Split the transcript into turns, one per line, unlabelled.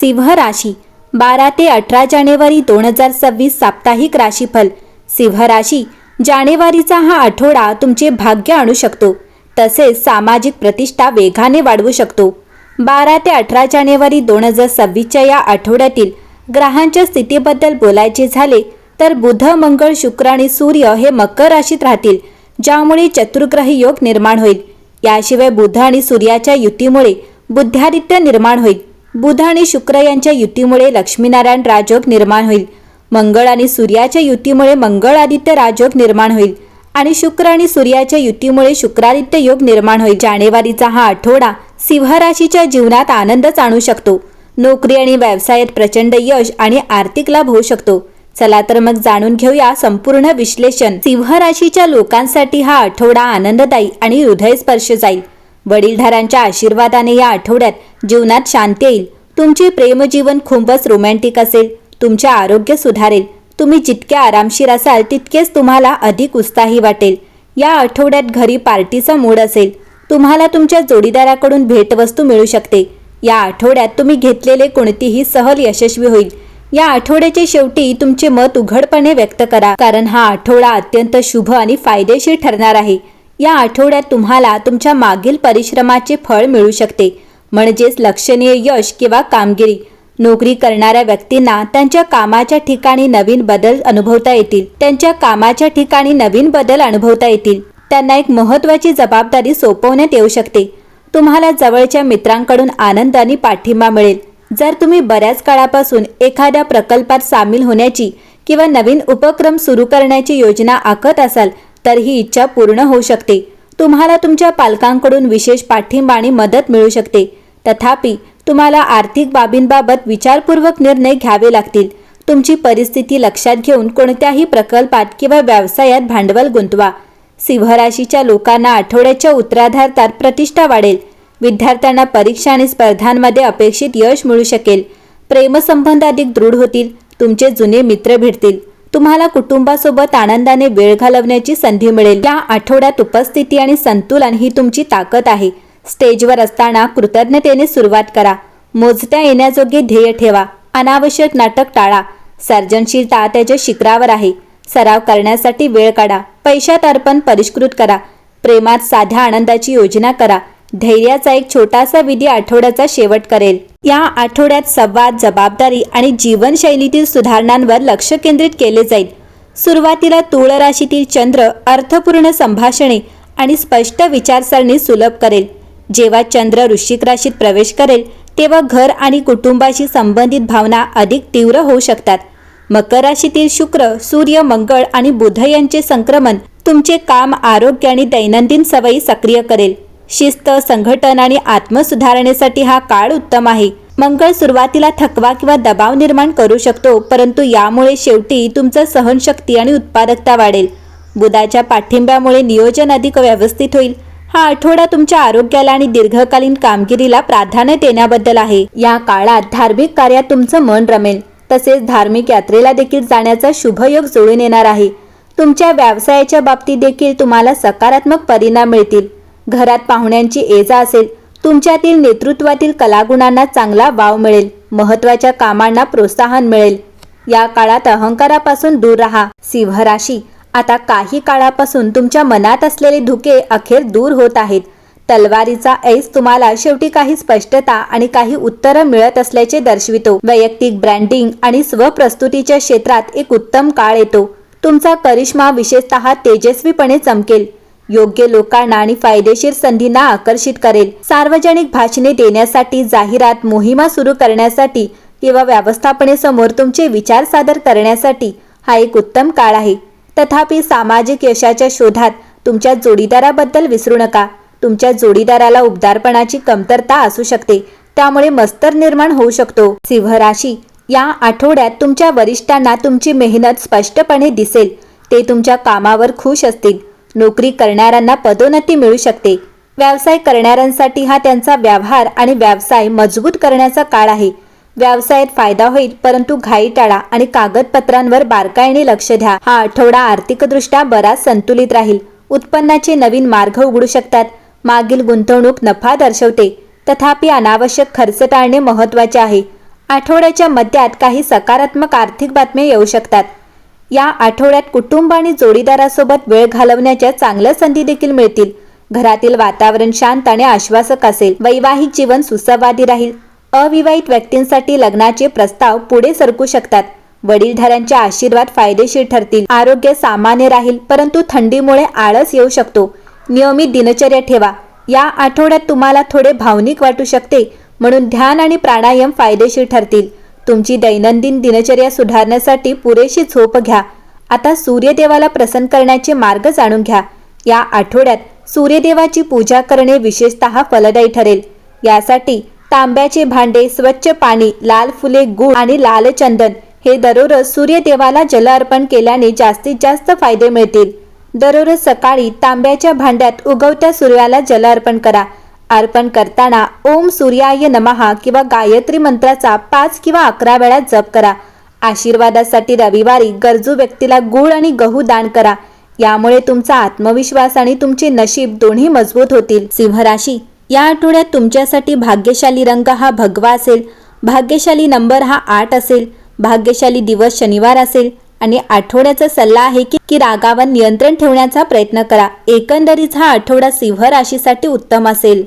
सिंह राशी. बारा ते अठरा जानेवारी दोन हजार सव्वीस साप्ताहिक राशीफल. सिंह राशी जानेवारीचा हा आठवडा तुमचे भाग्य आणू शकतो. तसेच सामाजिक प्रतिष्ठा वेगाने वाढवू शकतो. बारा ते अठरा जानेवारी दोन हजार सव्वीसच्या या आठवड्यातील ग्रहांच्या स्थितीबद्दल बोलायचे झाले तर बुध मंगळ शुक्र आणि सूर्य हे मकर राशीत राहतील ज्यामुळे चतुर्ग्रही योग निर्माण होईल. याशिवाय बुध आणि सूर्याच्या युतीमुळे बुद्धादित्य निर्माण होईल. बुध आणि शुक्र यांच्या युतीमुळे लक्ष्मीनारायण राजयोग निर्माण होईल. मंगळ आणि सूर्याच्या युतीमुळे मंगळ आदित्य राजयोग निर्माण होईल. आणि शुक्र आणि सूर्याच्या युतीमुळे शुक्रादित्य योग निर्माण होईल. जानेवारीचा हा आठवडा सिंहराशीच्या जीवनात आनंदच आणू शकतो. नोकरी आणि व्यवसायात प्रचंड यश आणि आर्थिक लाभ होऊ शकतो. चला तर मग जाणून घेऊया संपूर्ण विश्लेषण. सिंह राशीच्या लोकांसाठी हा आठवडा आनंददायी आणि हृदयस्पर्श जाईल. वडीलधारांच्या आशीर्वादाने या आठवड्यात जीवनात शांती येईल. तुमचे प्रेमजीवन खूपच रोमॅन्टिक असेल. तुमचे आरोग्य सुधारेल. तुम्ही जितके आरामशीर असाल तितकेच तुम्हाला अधिक उत्साही वाटेल. या आठवड्यात घरी पार्टीचा मूड असेल. तुम्हाला तुमच्या जोडीदाराकडून भेटवस्तू मिळू शकते. या आठवड्यात तुम्ही घेतलेले कोणतीही सहल यशस्वी होईल. या आठवड्याच्या शेवटी तुमचे मत उघडपणे व्यक्त करा. कारण हा आठवडा अत्यंत शुभ आणि फायदेशीर ठरणार आहे. या आठवड्यात तुम्हाला तुमच्या मागील परिश्रमाचे फळ मिळू शकते. म्हणजेच लक्षणीय यश किंवा कामगिरी. नोकरी करणाऱ्या व्यक्तींना त्यांच्या कामाच्या ठिकाणी नवीन बदल अनुभवता येतील. त्यांच्या कामाच्या ठिकाणी नवीन बदल अनुभवता येतील. त्यांना एक महत्त्वाची जबाबदारी सोपवण्यात येऊ शकते. तुम्हाला जवळच्या मित्रांकडून आनंद आणि पाठिंबा मिळेल. जर तुम्ही बऱ्याच काळापासून एखाद्या प्रकल्पात सामील होण्याची किंवा नवीन उपक्रम सुरू करण्याची योजना आखत असाल तर ही इच्छा पूर्ण होऊ शकते. तुम्हाला तुमच्या पालकांकडून विशेष पाठिंबा आणि मदत मिळू शकते. तथापि तुम्हाला आर्थिक बाबींबाबत विचारपूर्वक निर्णय घ्यावे लागतील. तुमची परिस्थिती लक्षात घेऊन कोणत्याही प्रकल्पात किंवा व्यवसायात भांडवल गुंतवा. सिंहराशीच्या लोकांना आठवड्याच्या उत्तराधारतात प्रतिष्ठा वाढेल. विद्यार्थ्यांना परीक्षा आणि स्पर्धांमध्ये अपेक्षित यश मिळू शकेल. प्रेमसंबंध अधिक दृढ होतील. तुमचे जुने मित्र भेटतील तुम्हाला कुटुंबासोबत आनंदाने वेळ घालवण्याची संधी मिळेल. या आठवड्यात उपस्थिती आणि संतुलन ही तुमची ताकद आहे. स्टेजवर असताना कृतज्ञतेने सुरुवात करा. मोजत्या येण्याजोगे ध्येय ठेवा. अनावश्यक नाटक टाळा. सर्जनशीलता त्याच्या शिखरावर आहे. सराव करण्यासाठी वेळ काढा. पैशात अर्पण परिष्कृत करा. प्रेमात साध्या आनंदाची योजना करा. धैर्याचा एक छोटासा विधी आठवड्याचा शेवट करेल. या आठवड्यात संवाद जबाबदारी आणि जीवनशैलीतील सुधारणांवर लक्ष केंद्रित केले जाईल. सुरुवातीला तुळ राशीतील चंद्र अर्थपूर्ण संभाषणे आणि स्पष्ट विचारसरणी सुलभ करेल. जेव्हा चंद्र वृश्चिक राशीत प्रवेश करेल तेव्हा घर आणि कुटुंबाशी संबंधित भावना अधिक तीव्र होऊ शकतात. मकर राशीतील शुक्र सूर्य मंगळ आणि बुध यांचे संक्रमण तुमचे काम आरोग्य आणि दैनंदिन सवयी सक्रिय करेल. शिस्त संघटन आणि आत्मसुधारणेसाठी हा काळ उत्तम आहे. मंगळ सुरुवातीला थकवा किंवा दबाव निर्माण करू शकतो परंतु यामुळे शेवटी तुमचं सहनशक्ती आणि उत्पादकता वाढेल. बुधाच्या पाठिंब्यामुळे नियोजन अधिक व्यवस्थित होईल. हा आठवडा तुमच्या आरोग्याला आणि दीर्घकालीन कामगिरीला प्राधान्य देण्याबद्दल आहे. या काळात धार्मिक कार्यात तुमचं मन रमेल. तसेच धार्मिक यात्रेला देखील जाण्याचा शुभयोग जुळून येणार आहे. तुमच्या व्यवसायाच्या बाबतीत देखील तुम्हाला सकारात्मक परिणाम मिळतील. घरात पाहुण्यांची एजा असेल. तुमच्यातील नेतृत्वातील कलागुणांना चांगला वाव मिळेल. महत्त्वाच्या कामांना प्रोत्साहन मिळेल. या काळात अहंकारापासून दूर राहा. सिंह राशी आता काही काळापासून तुमच्या मनात असलेले धुके अखेर दूर होत आहेत. तलवारीचा ऐस तुम्हाला शेवटी काही स्पष्टता आणि काही उत्तरं मिळत असल्याचे दर्शवितो. वैयक्तिक ब्रँडिंग आणि स्वप्रस्तुतीच्या क्षेत्रात एक उत्तम काळ येतो. तुमचा करिश्मा विशेषतः तेजस्वीपणे चमकेल. योग्य लोकांना आणि फायदेशीर संधींना आकर्षित करेल. सार्वजनिक भाषणे देण्यासाठी जाहिरात मोहिमा सुरू करण्यासाठी किंवा व्यवस्थापनेसमोर तुमचे विचार सादर करण्यासाठी हा एक उत्तम काळ आहे. तथापि सामाजिक यशाच्या शोधात तुमच्या जोडीदाराबद्दल विसरू नका. तुमच्या जोडीदाराला उबदारपणाची कमतरता असू शकते. त्यामुळे मस्तर निर्माण होऊ शकतो. सिंह राशी या आठवड्यात तुमच्या वरिष्ठांना तुमची मेहनत स्पष्टपणे दिसेल. ते तुमच्या कामावर खुश असतील. नोकरी करणाऱ्यांना पदोन्नती मिळू शकते. व्यवसाय करणाऱ्यांसाठी हा त्यांचा व्यवहार आणि व्यवसाय मजबूत करण्याचा काळ आहे. व्यवसायात फायदा होईल परंतु घाई टाळा आणि कागदपत्रांवर बारकाईने लक्ष द्या. हा आठवडा आर्थिकदृष्ट्या बराच संतुलित राहील. उत्पन्नाचे नवीन मार्ग उघडू शकतात. मागील गुंतवणूक नफा दर्शवते. तथापि अनावश्यक खर्च टाळणे महत्त्वाचे आहे. आठवड्याच्या मध्यात काही सकारात्मक आर्थिक बातम्या येऊ शकतात. या आठवड्यात कुटुंब आणि जोडीदारासोबत वेळ घालवण्याच्या चांगल्या संधी देखील मिळतील. घरातील वातावरण शांत आणि आश्वासक असेल. वैवाहिक जीवन सुसंवादी राहील. अविवाहित व्यक्तींसाठी लग्नाचे प्रस्ताव पुढे सरकू शकतात. वडीलधाऱ्यांचे आशीर्वाद फायदेशीर ठरतील. आरोग्य सामान्य राहील परंतु थंडीमुळे आळस येऊ शकतो. नियमित दिनचर्या ठेवा. या आठवड्यात तुम्हाला थोडे भावनिक वाटू शकते म्हणून ध्यान आणि प्राणायाम फायदेशीर ठरतील. तुमची दैनंदिन दिनचर्या सुधारण्यासाठी पुरेशी झोप घ्या. आता सूर्यदेवाला प्रसन्न करण्याचे मार्ग जाणून घ्या. या आठवड्यात सूर्यदेवाची पूजा करणे विशेषतः फलदायी ठरेल. यासाठी तांब्याचे भांडे स्वच्छ पाणी लाल फुले गुळ आणि लाल चंदन हे दररोज सूर्यदेवाला जल अर्पण केल्याने जास्तीत जास्त फायदे मिळतील. दररोज सकाळी तांब्याच्या भांड्यात उगवत्या सूर्याला जल अर्पण करा. अर्पण करताना ओम सूर्याय नमहा किंवा गायत्री मंत्राचा पाच किंवा अकरा वेळा जप करा. आशीर्वादासाठी रविवारी गरजू व्यक्तीला गूळ आणि गहू दान करा. यामुळे तुमचा आत्मविश्वास आणि तुमचे नशीब दोन्ही मजबूत होतील. सिंहराशी या आठवड्यात तुमच्यासाठी भाग्यशाली रंग हा भगवा असेल. भाग्यशाली नंबर हा आठ असेल. भाग्यशाली दिवस शनिवार असेल. आणि आठवड्याचा सल्ला आहे की की रागावर नियंत्रण ठेवण्याचा प्रयत्न करा. एकंदरीत हा आठवडा सिंह राशीसाठी उत्तम असेल.